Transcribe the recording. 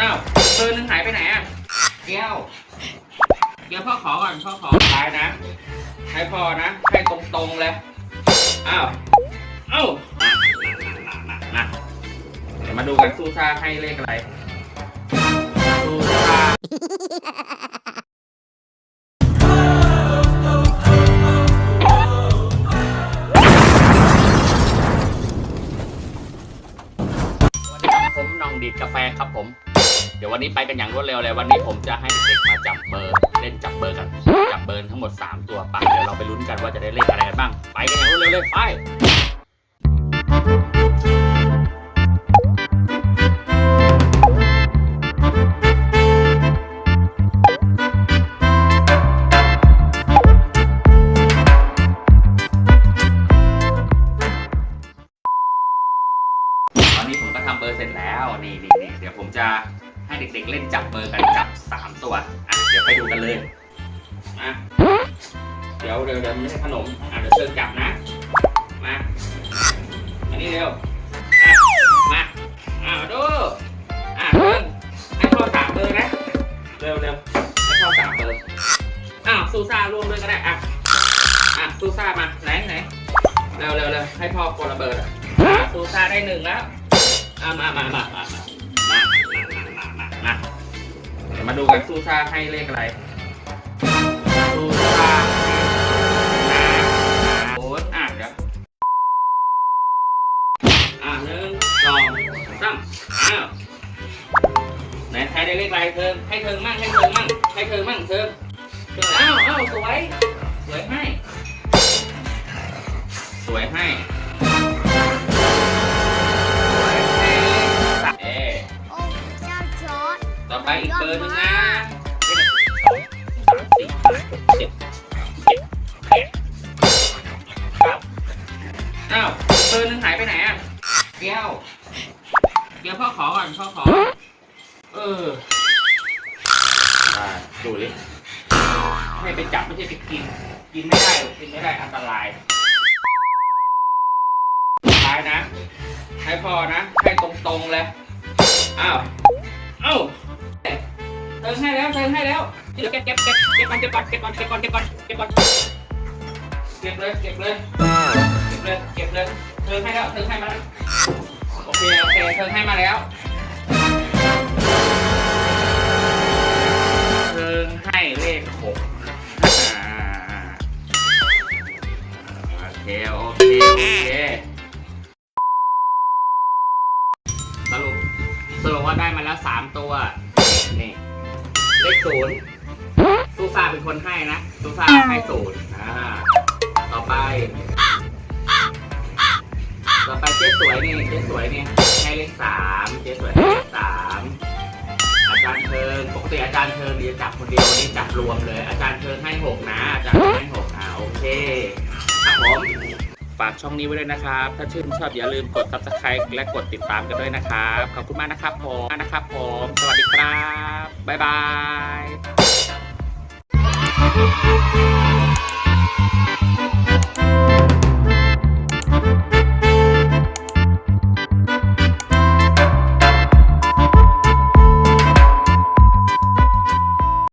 อ้าวเบอร์หนึงหายไปไหนอะแก้วเดี๋ยวพ่อขอก่อนพ่อขอตายนะให้พ่อนะให้ตรงๆเลยอ้าวเอ้ามาเดี๋ยวมาดูกันซูซ่าให้เลขอะไรซูซ่าสวัสดีครับผมน้องดีดกาแฟครับผม ดี๋ยววันนี้ไปกันอย่างรวดเร็วเลย วันนี้ผมจะให้เด็กมาจับเบอร์เล่นจับเบอร์กัน จับเบอร์ทั้งหมด 3 ตัวไปเดี๋ยวเราไปลุ้นกันว่าจะได้เลขอะไรกันบ้าง ไปกันอย่างรวดเร็วเลยไปตอนนี้ผมก็ทำเบอร์เสร็จแล้วนี่นี่เดี๋ยวผมจะ ให้เด็กๆเล่นจับเบอร์กันจับ3ตัวอะเดี๋ยวไปดูกันเลยมาเดี๋ยวเดี๋ยวเดี๋ยวไม่ใช่ขนมอะเดี๋ยวเชิญจับนะมาอันนี้เร็วอะมาอะดูอะเชิญให้พ่อสามเบอร์นะเร็วเร็วให้พ่อสามเบอร์อ้าวซูซ่าร่วมด้วยก็ได้อะอะซูซ่ามาไหนไหนเร็วเร็วเร็วให้พ่อคนละเบอร์อะซูซ่าได้หนึ่งแล้วอะมามามามา มาเดี๋ยวมาดูกันซูซ่าให้เลขอะไรซูซ่าโอ้อะเดี๋ยวอะหนึ่งสองสามอ้าวไหนใครได้เลขอะไรเทิงให้เทิงมั่งให้เทิงมั่งให้เทิงมั่งเทิงเทิงอ้าวอ้าวสวยสวยให้ สวยให้ ต่อไปอีกเบอร์หนึงนะเลขสองสามสี่ห้าหกเจ็ดเจ็ดแปดเก้าอ้าวเบอร์หนึงหายไปไหนอะแก้วเดี๋ยวพ่อขอก่อนพ่อขอ เอออ่าดูดิให้ไปจับไม่ใช่ไปกิน กินไม่ได้หรอกกินไม่ได้อันตรายตายนะ ให้พ่อนะ ให้ตรงๆเลย อ้าว เอ้า ติมให้แล้วเติมให้แล้วเดี๋ยวเก็บเก็บเก็บเก็บก่อนเก็บก่อนเก็บก่อนเก็บก่อนเก็บก่อนเก็บก่อนเก็บเลยเก็บเลยเก็บเลยเก็บเลยเติมให้แล้วเติมให้มาแล้วโอเคโอเคเติมให้มาแล้วเติมให้เลขหกโอเคโอเคโอเคสรุปสรุปว่าได้มาแล้วสามตัวนี่ เลขศูนย์ซูซ่าเป็นคนให้นะซูซ่าให้ศูนย์อ่าต่อไป ต่อไปเจ๊สวยนี่เจ๊สวยนี่ให้เลขสามเจ๊สวยให้เลขสามอาจารย์เทิงปกติอาจารย์เทิงดีจะจับคนเดียววันนี้จับรวมเลย อาจารย์เทิงให้ ฝากช่องนี้ไว้ด้วยนะครับ ถ้าชื่นชอบอย่าลืมกด subscribe และกดติดตามกันด้วยนะครับ ขอบคุณมากนะครับผมนะครับผม สวัสดีครับ บ๊ายบาย